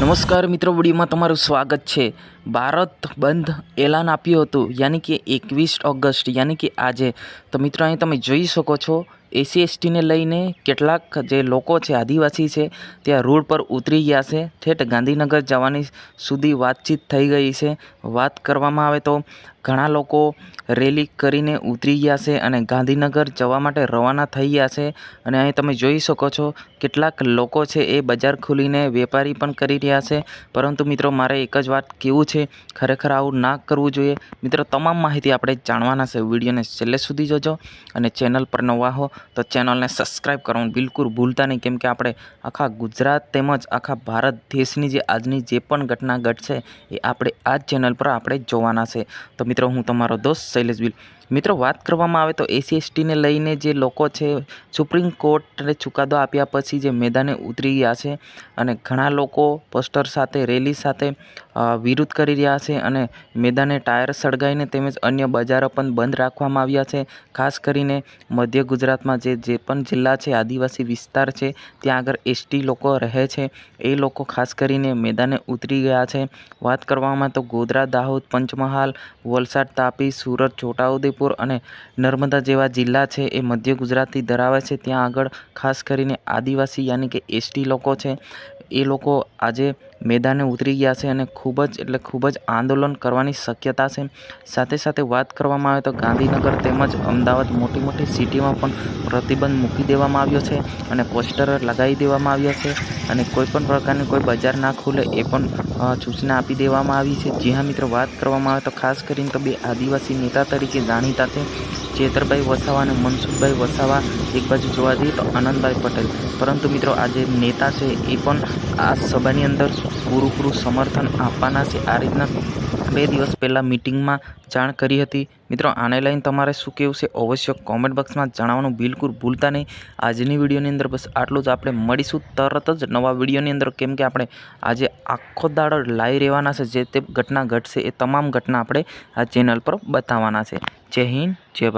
નમસ્કાર મિત્રો, વિડીયોમાં તમારું સ્વાગત છે. ભારત બંધ એલાન આપ્યું હતું, યાની કે એકવીસ ઓગસ્ટ, યાની કે આજે. તો મિત્રો, અહીં તમે જોઈ શકો છો એસી એસટીને લઈને કેટલાક જે લોકો છે, આદિવાસી છે, ત્યાં રોડ પર ઉતરી ગયા છે. ઠેઠ ગાંધીનગર જવાની સુધી વાતચીત થઈ ગઈ છે. વાત કરવામાં આવે તો ઘણા લોકો રેલી કરીને ઉતરી ગયા છે અને ગાંધીનગર જવા માટે રવાના થઈ ગયા છે. અને અહીં તમે જોઈ શકો છો, કેટલાક લોકો છે એ બજાર ખોલીને વેપારી પણ કરી રહ્યા છે. પરંતુ મિત્રો, મારે એક જ વાત કેવું છે, ખરેખર આવું ના કરવું જોઈએ. મિત્રો, તમામ માહિતી આપણે જાણવાના છે. વિડીયોને છેલ્લે સુધી જોજો અને ચેનલ પર નવા હો તો ચેનલને સબસ્ક્રાઈબ કરવાનું બિલકુલ ભૂલતા નહીં, કેમ કે આપણે આખા ગુજરાત તેમજ આખા ભારત દેશની જે આજની જે પણ ઘટના ઘટશે એ આપણે આ ચેનલ પર આપણે જોવાના છે. તો મિત્રો, હું તમારો દોસ્ત શૈલેષ બિલ મિત્રો, વાત કરવામાં આવે તો એસી એસટીને લઈને જે લોકો છે સુપ્રીમ કોર્ટને ચુકાદો આપ્યા પછી જે મેદાને ઉતરી ગયા છે અને ઘણા લોકો પોસ્ટર સાથે, રેલી સાથે વિરોધ કરી રહ્યા છે અને મેદાને ટાયર સળગાવીને તેમજ અન્ય બજારો પણ બંધ રાખવામાં આવ્યા છે. ખાસ કરીને મધ્ય ગુજરાતમાં જે જે પણ જિલ્લા છે, આદિવાસી વિસ્તાર છે, ત્યાં આગળ એસટી લોકો રહે છે. એ લોકો ખાસ કરીને મેદાને ઉતરી ગયા છે. વાત કરવામાં તો ગોધરા, દાહોદ, પંચમહાલ, વલસાડ, તાપી, સુરત, છોટાઉદેપુર અને નર્મદા જેવા જિલ્લા છે, એ મધ્ય ગુજરાતથી ધરાવે છે. ત્યાં આગળ ખાસ કરીને આદિવાસી યાની કે એસટી લોકો છે. એ લોકો આજે મેદાને ઉતરી ગયા છે અને ખૂબ જ, એટલે ખૂબ જ આંદોલન કરવાની શક્યતા છે. સાથે સાથે વાત કરવામાં આવે તો ગાંધીનગર તેમજ અમદાવાદ મોટી મોટી સિટીમાં પણ પ્રતિબંધ મૂકી દેવામાં આવ્યો છે અને પોસ્ટર લગાવી દેવામાં આવ્યા છે અને કોઈ પણ પ્રકારની કોઈ બજાર ના ખુલે એ પણ સૂચના આપી દેવામાં આવી છે. જી હા, મિત્રો, વાત કરવામાં આવે તો ખાસ કરીને તો બે આદિવાસી નેતા તરીકે જાણીતા છે. ચેતરભાઈ વસાવા અને મનસુખભાઈ વસાવા એક બાજુ જોવા જઈએ તો આનંદભાઈ પટેલ. પરંતુ મિત્રો, આ જે નેતા છે એ પણ આ સભાની અંદર પૂરું પૂરું સમર્થન આપવાના છે. આ રીતના બે દિવસ પહેલાં મિટિંગમાં જાણ કરી હતી. મિત્રો, આને લઈને તમારે શું કહેવું છે અવશ્ય કોમેન્ટ બોક્સમાં જણાવવાનું બિલકુલ ભૂલતા નહીં. આજની વિડીયોની અંદર બસ આટલું જ. આપણે મળીશું તરત જ નવા વિડીયોની અંદર. કેમ કે આપણે આજે આખો દાડો લાઈ રહેવાના છે. જે તે ઘટના ઘટશે એ તમામ ઘટના આપણે આ ચેનલ પર બતાવવાના છે. જય હિન્દ, જય